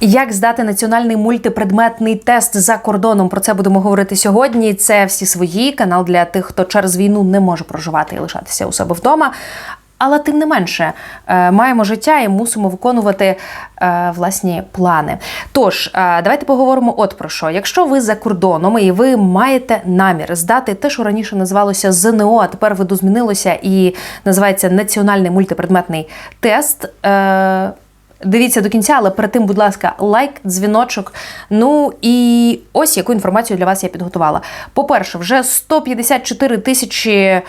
Як здати національний мультипредметний тест за кордоном? Про це будемо говорити сьогодні. Це всі свої канал для тих, хто через війну не може проживати і лишатися у себе вдома. Але тим не менше е, маємо життя і мусимо виконувати е, власні плани. Тож, е, давайте поговоримо от про що. Якщо ви за кордоном і ви маєте намір здати те, що раніше називалося ЗНО, а тепер виду змінилося і називається Національний мультипредметний тест. Дивіться до кінця, але перед тим, будь ласка, лайк, дзвіночок. Ну і ось яку інформацію для вас я підготувала. По-перше, вже 154 тисячі е,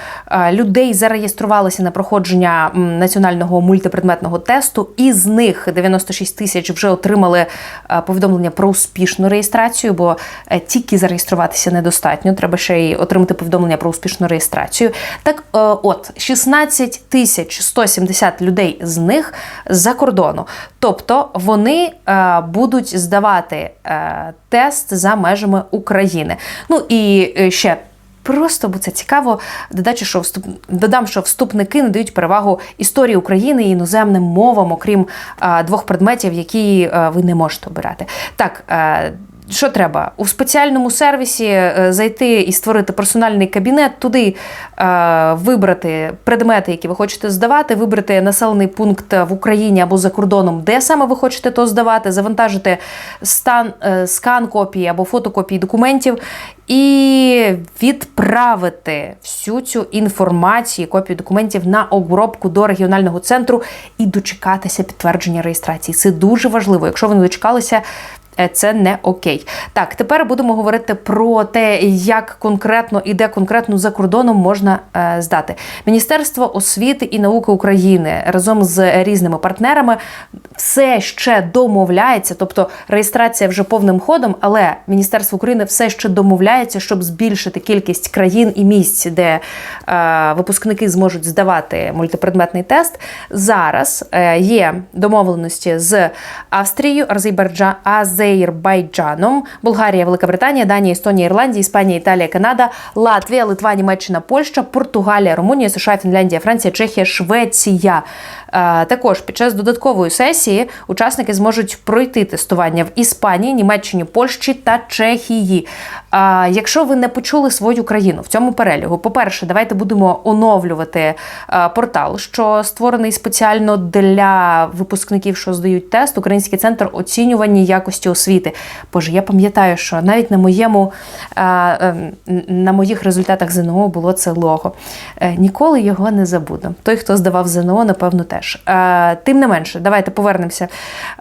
людей зареєструвалися на проходження національного мультипредметного тесту. Із них 96 тисяч вже отримали е, повідомлення про успішну реєстрацію, бо е, тільки зареєструватися недостатньо. Треба ще й отримати повідомлення про успішну реєстрацію. Так, от 16 тисяч 170 людей з них за кордону. Тобто вони е, будуть здавати е, тест за межами України. Ну і е, ще. Просто бо це цікаво. Додачу, що вступ... додам, що вступники надають перевагу історії України і іноземним мовам, окрім е, двох предметів, які е, ви не можете обирати. Так. Е, що треба? У спеціальному сервісі е, зайти і створити персональний кабінет, туди е, вибрати предмети, які ви хочете здавати, вибрати населений пункт в Україні або за кордоном, де саме ви хочете то здавати, завантажити стан, е, скан копії або фотокопії документів. І відправити всю цю інформацію, копію документів на обробку до регіонального центру і дочекатися підтвердження реєстрації. Це дуже важливо. Якщо ви не дочекалися, це не окей. Так, тепер будемо говорити про те, як конкретно і де конкретно за кордоном можна е, здати. Міністерство освіти і науки України разом з різними партнерами все ще домовляється, тобто реєстрація вже повним ходом, але Міністерство України все ще домовляється, щоб збільшити кількість країн і місць, де е, випускники зможуть здавати мультипредметний тест. Зараз е, є домовленості з Австрією, Азербайджан, Азербайджаном, Болгарія, Велика Британія, Данія, Естонія, Ірландія, Іспанія, Італія, Канада, Латвія, Литва, Німеччина, Польща, Португалія, Румунія, США, Фінляндія, Франція, Чехія, Швеція. Е, також під час додаткової сесії учасники зможуть пройти тестування в Іспанії, Німеччині, Польщі та Чехії. Е, якщо ви не почули свою країну в цьому перелігу, по-перше, давайте будемо оновлювати е, портал, що створений спеціально для випускників, що здають тест, Український центр оцінювання якості освіти. Боже, я пам'ятаю, що навіть на моєму на моїх результатах ЗНО було це лого. Ніколи його не забуду. Той, хто здавав ЗНО, напевно, теж теж. Е, тим не менше, давайте повернемося.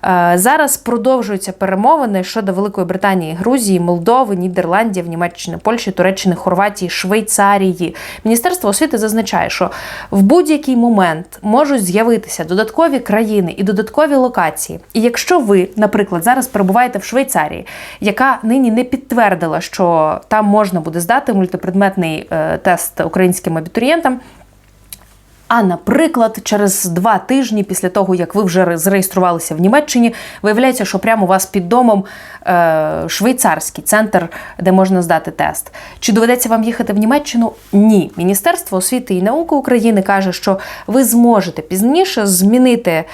Е, зараз продовжуються перемовини щодо Великої Британії, Грузії, Молдови, Нідерландів, Німеччини, Польщі, Туреччини, Хорватії, Швейцарії. Міністерство освіти зазначає, що в будь-який момент можуть з'явитися додаткові країни і додаткові локації. І якщо ви, наприклад, зараз перебуваєте в Швейцарії, яка нині не підтвердила, що там можна буде здати мультипредметний е, тест українським абітурієнтам. А наприклад, через два тижні після того, як ви вже зареєструвалися в Німеччині, виявляється, що прямо у вас під домом е, швейцарський центр, де можна здати тест. Чи доведеться вам їхати в Німеччину? Ні. Міністерство освіти і науки України каже, що ви зможете пізніше змінити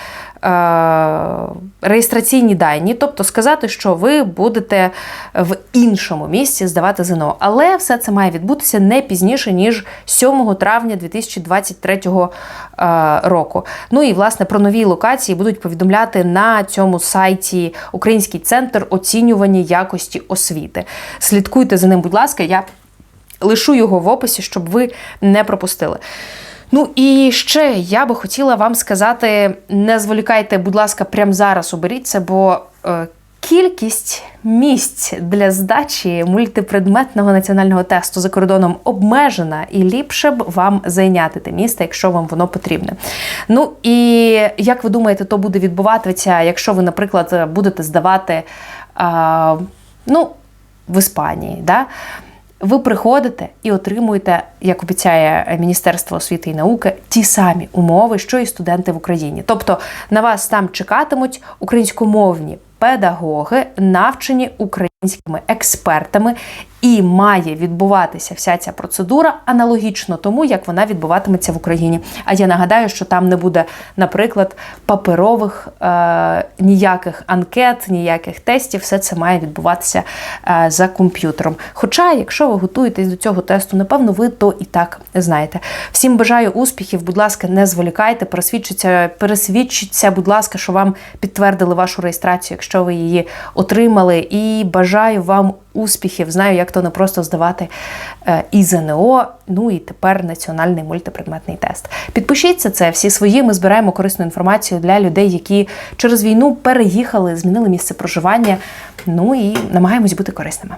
реєстраційні дані, тобто сказати, що ви будете в іншому місці здавати ЗНО. Але все це має відбутися не пізніше, ніж 7 травня 2023 е, року. Ну і власне про нові локації будуть повідомляти на цьому сайті Український центр оцінювання якості освіти. Слідкуйте за ним, будь ласка, я лишу його в описі, щоб ви не пропустили. Ну і ще я би хотіла вам сказати: не зволікайте, будь ласка, прямо зараз оберіть це, бо е, кількість місць для здачі мультипредметного національного тесту за кордоном обмежена, і ліпше б вам зайняти те місце, якщо вам воно потрібне. Ну і як ви думаєте, то буде відбуватися, якщо ви, наприклад, будете здавати е, ну, в Іспанії? да? Ви приходите і отримуєте, як обіцяє Міністерство освіти і науки, ті самі умови, що і студенти в Україні. Тобто на вас там чекатимуть українськомовні педагоги, навчені українською. Експертами, і має відбуватися вся ця процедура аналогічно тому, як вона відбуватиметься в Україні. А я нагадаю, що там не буде, наприклад, паперових е, ніяких анкет, ніяких тестів. Все це має відбуватися е, за комп'ютером. Хоча, якщо ви готуєтесь до цього тесту, напевно, ви то і так знаєте. Всім бажаю успіхів. Будь ласка, не зволікайте, пересвідчіться, пересвідчіться, будь ласка, що вам підтвердили вашу реєстрацію, якщо ви її отримали. І бажаю вам успіхів. Знаю, як то не просто здавати е, і ЗНО, ну і тепер національний мультипредметний тест. Підпишіться це всі свої. Ми збираємо корисну інформацію для людей, які через війну переїхали, змінили місце проживання. Ну і намагаємось бути корисними.